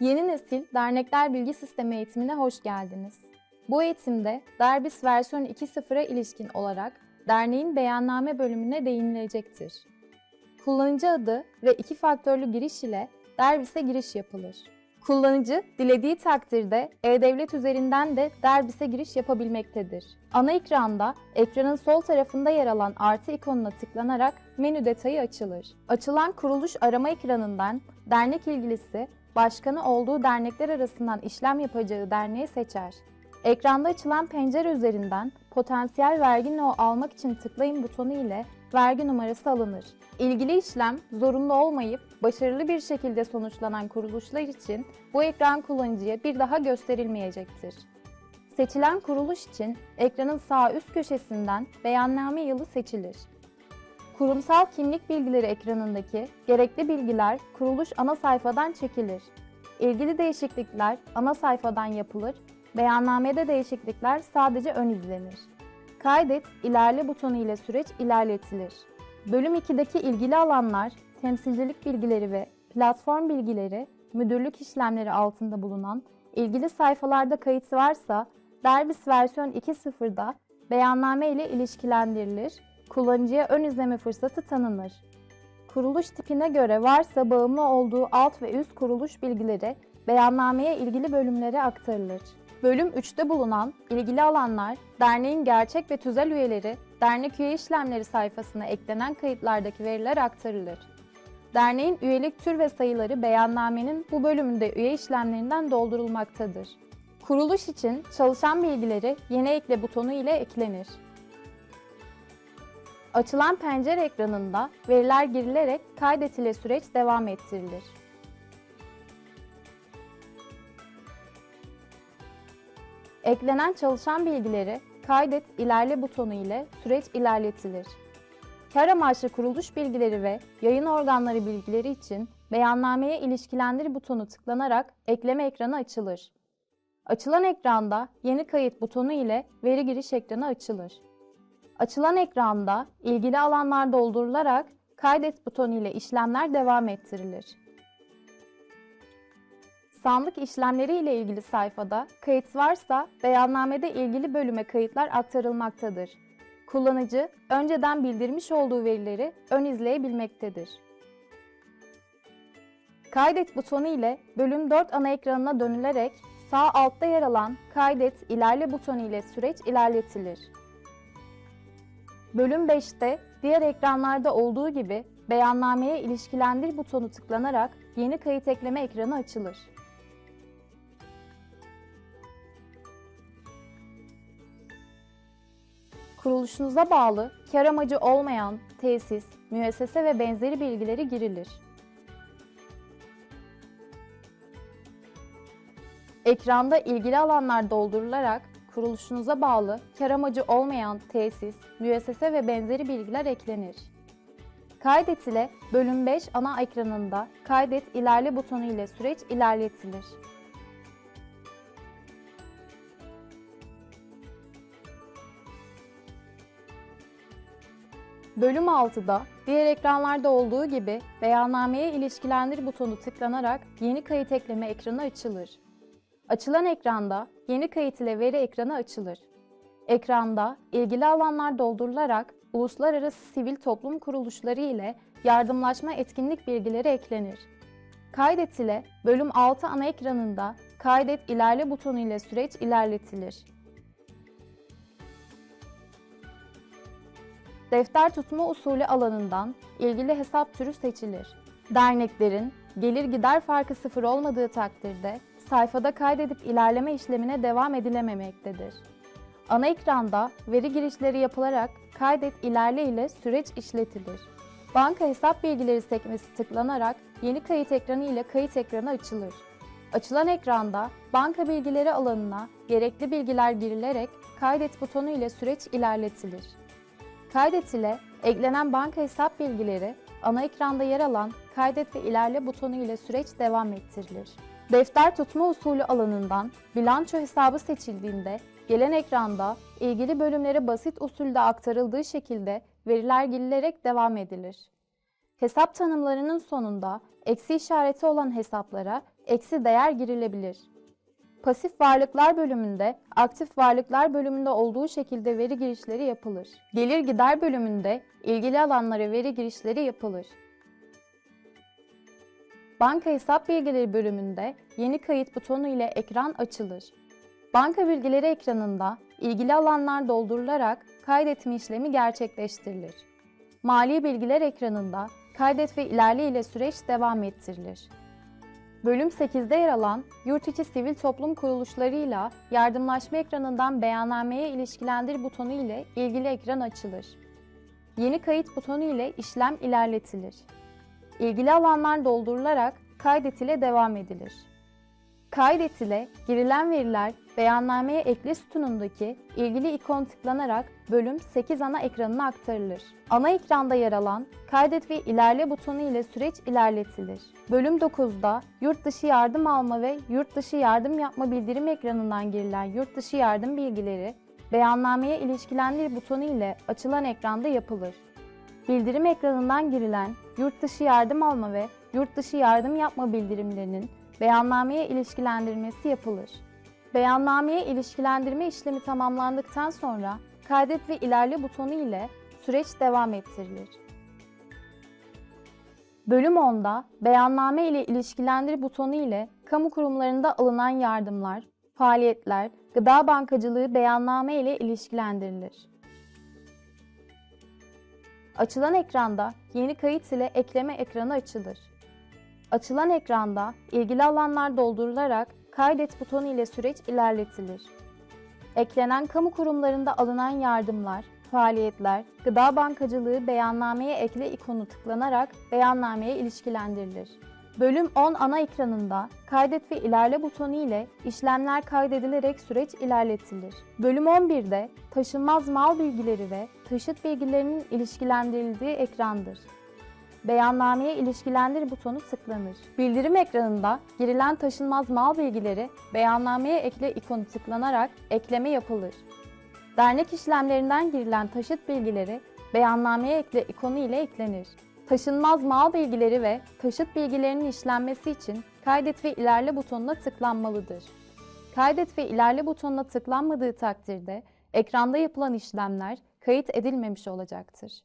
Yeni nesil dernekler bilgi sistemi eğitimine hoş geldiniz. Bu eğitimde Derbis versiyon 2.0'a ilişkin olarak derneğin beyanname bölümüne değinilecektir. Kullanıcı adı ve iki faktörlü giriş ile Derbis'e giriş yapılır. Kullanıcı dilediği takdirde e-devlet üzerinden de Derbis'e giriş yapabilmektedir. Ana ekranda ekranın sol tarafında yer alan artı ikonuna tıklanarak menü detayı açılır. Açılan kuruluş arama ekranından dernek ilgilisi başkanı olduğu dernekler arasından işlem yapacağı derneği seçer. Ekranda açılan pencere üzerinden potansiyel vergi no almak için tıklayın butonu ile vergi numarası alınır. İlgili işlem zorunlu olmayıp başarılı bir şekilde sonuçlanan kuruluşlar için bu ekran kullanıcıya bir daha gösterilmeyecektir. Seçilen kuruluş için ekranın sağ üst köşesinden beyanname yılı seçilir. Kurumsal kimlik bilgileri ekranındaki gerekli bilgiler kuruluş ana sayfadan çekilir. İlgili değişiklikler ana sayfadan yapılır, beyannamede değişiklikler sadece ön izlenir. Kaydet, ilerle butonu ile süreç ilerletilir. Bölüm 2'deki ilgili alanlar, temsilcilik bilgileri ve platform bilgileri, müdürlük işlemleri altında bulunan ilgili sayfalarda kayıt varsa Derbis versiyon 2.0'da beyanname ile ilişkilendirilir, kullanıcıya ön izleme fırsatı tanınır. Kuruluş tipine göre varsa bağımlı olduğu alt ve üst kuruluş bilgileri beyannameye ilgili bölümlere aktarılır. Bölüm 3'te bulunan ilgili alanlar, derneğin gerçek ve tüzel üyeleri, dernek üye işlemleri sayfasına eklenen kayıtlardaki veriler aktarılır. Derneğin üyelik tür ve sayıları beyannamenin bu bölümünde üye işlemlerinden doldurulmaktadır. Kuruluş için çalışan bilgileri yeni ekle butonu ile eklenir. Açılan pencere ekranında veriler girilerek kaydet ile süreç devam ettirilir. Eklenen çalışan bilgileri kaydet ilerle butonu ile süreç ilerletilir. Kar amaçlı kuruluş bilgileri ve yayın organları bilgileri için beyannameye ilişkilendir butonu tıklanarak ekleme ekranı açılır. Açılan ekranda yeni kayıt butonu ile veri giriş ekranı açılır. Açılan ekranda ilgili alanlar doldurularak kaydet butonu ile işlemler devam ettirilir. Sandık işlemleri ile ilgili sayfada kayıt varsa beyannamede ilgili bölüme kayıtlar aktarılmaktadır. Kullanıcı önceden bildirmiş olduğu verileri ön izleyebilmektedir. Kaydet butonu ile bölüm 4 ana ekranına dönülerek sağ altta yer alan Kaydet ilerle butonu ile süreç ilerletilir. Bölüm 5'te diğer ekranlarda olduğu gibi beyannameye ilişkilendir butonu tıklanarak yeni kayıt ekleme ekranı açılır. Kuruluşunuza bağlı, kar amacı olmayan tesis, müessese ve benzeri bilgileri girilir. Ekranda ilgili alanlar doldurularak kuruluşunuza bağlı, kar amacı olmayan tesis, müessese ve benzeri bilgiler eklenir. Kaydet ile bölüm 5 ana ekranında kaydet ilerle butonu ile süreç ilerletilir. Bölüm 6'da diğer ekranlarda olduğu gibi beyannameye ilişkilendir butonu tıklanarak yeni kayıt ekleme ekranı açılır. Açılan ekranda yeni kayıt ile veri ekranı açılır. Ekranda ilgili alanlar doldurularak uluslararası sivil toplum kuruluşları ile yardımlaşma etkinlik bilgileri eklenir. Kaydet ile bölüm 6 ana ekranında kaydet ilerle butonu ile süreç ilerletilir. Defter tutma usulü alanından ilgili hesap türü seçilir. Derneklerin gelir gider farkı sıfır olmadığı takdirde sayfada kaydedip ilerleme işlemine devam edilememektedir. Ana ekranda veri girişleri yapılarak kaydet ilerle ile süreç işletilir. Banka hesap bilgileri sekmesi tıklanarak yeni kayıt ekranı ile kayıt ekranı açılır. Açılan ekranda banka bilgileri alanına gerekli bilgiler girilerek kaydet butonu ile süreç ilerletilir. Kaydet ile eklenen banka hesap bilgileri ana ekranda yer alan kaydet ve ilerle butonu ile süreç devam ettirilir. Defter tutma usulü alanından bilanço hesabı seçildiğinde gelen ekranda ilgili bölümlere basit usulde aktarıldığı şekilde veriler girilerek devam edilir. Hesap tanımlarının sonunda eksi işareti olan hesaplara eksi değer girilebilir. Pasif varlıklar bölümünde, aktif varlıklar bölümünde olduğu şekilde veri girişleri yapılır. Gelir gider bölümünde ilgili alanlara veri girişleri yapılır. Banka hesap bilgileri bölümünde yeni kayıt butonu ile ekran açılır. Banka bilgileri ekranında ilgili alanlar doldurularak kaydetme işlemi gerçekleştirilir. Mali bilgiler ekranında kaydet ve ilerle ile süreç devam ettirilir. Bölüm 8'de yer alan yurt içi sivil toplum kuruluşlarıyla yardımlaşma ekranından beyannameye ilişkilendir butonu ile ilgili ekran açılır. Yeni kayıt butonu ile işlem ilerletilir. İlgili alanlar doldurularak kaydet ile devam edilir. Kaydet ile girilen veriler beyannameye ekle sütunundaki ilgili ikon tıklanarak bölüm 8 ana ekranına aktarılır. Ana ekranda yer alan kaydet ve ilerle butonu ile süreç ilerletilir. Bölüm 9'da yurt dışı yardım alma ve yurt dışı yardım yapma bildirim ekranından girilen yurt dışı yardım bilgileri beyannameye ilişkilendir butonu ile açılan ekranda yapılır. Bildirim ekranından girilen yurt dışı yardım alma ve yurt dışı yardım yapma bildirimlerinin beyannameye ilişkilendirilmesi yapılır. Beyannameye ilişkilendirme işlemi tamamlandıktan sonra kaydet ve ilerle butonu ile süreç devam ettirilir. Bölüm 10'da beyanname ile ilişkilendir butonu ile kamu kurumlarında alınan yardımlar, faaliyetler, gıda bankacılığı beyanname ile ilişkilendirilir. Açılan ekranda yeni kayıt ile ekleme ekranı açılır. Açılan ekranda ilgili alanlar doldurularak kaydet butonu ile süreç ilerletilir. Eklenen kamu kurumlarında alınan yardımlar, faaliyetler, gıda bankacılığı beyannameye ekle ikonu tıklanarak beyannameye ilişkilendirilir. Bölüm 10 ana ekranında kaydet ve ilerle butonu ile işlemler kaydedilerek süreç ilerletilir. Bölüm 11'de taşınmaz mal bilgileri ve taşıt bilgilerinin ilişkilendirildiği ekrandır. Beyannameye ilişkilendir butonu tıklanır. Bildirim ekranında girilen taşınmaz mal bilgileri beyannameye ekle ikonu tıklanarak ekleme yapılır. Dernek işlemlerinden girilen taşıt bilgileri beyannameye ekle ikonu ile eklenir. Taşınmaz mal bilgileri ve taşıt bilgilerinin işlenmesi için kaydet ve ilerle butonuna tıklanmalıdır. Kaydet ve ilerle butonuna tıklanmadığı takdirde ekranda yapılan işlemler kayıt edilmemiş olacaktır.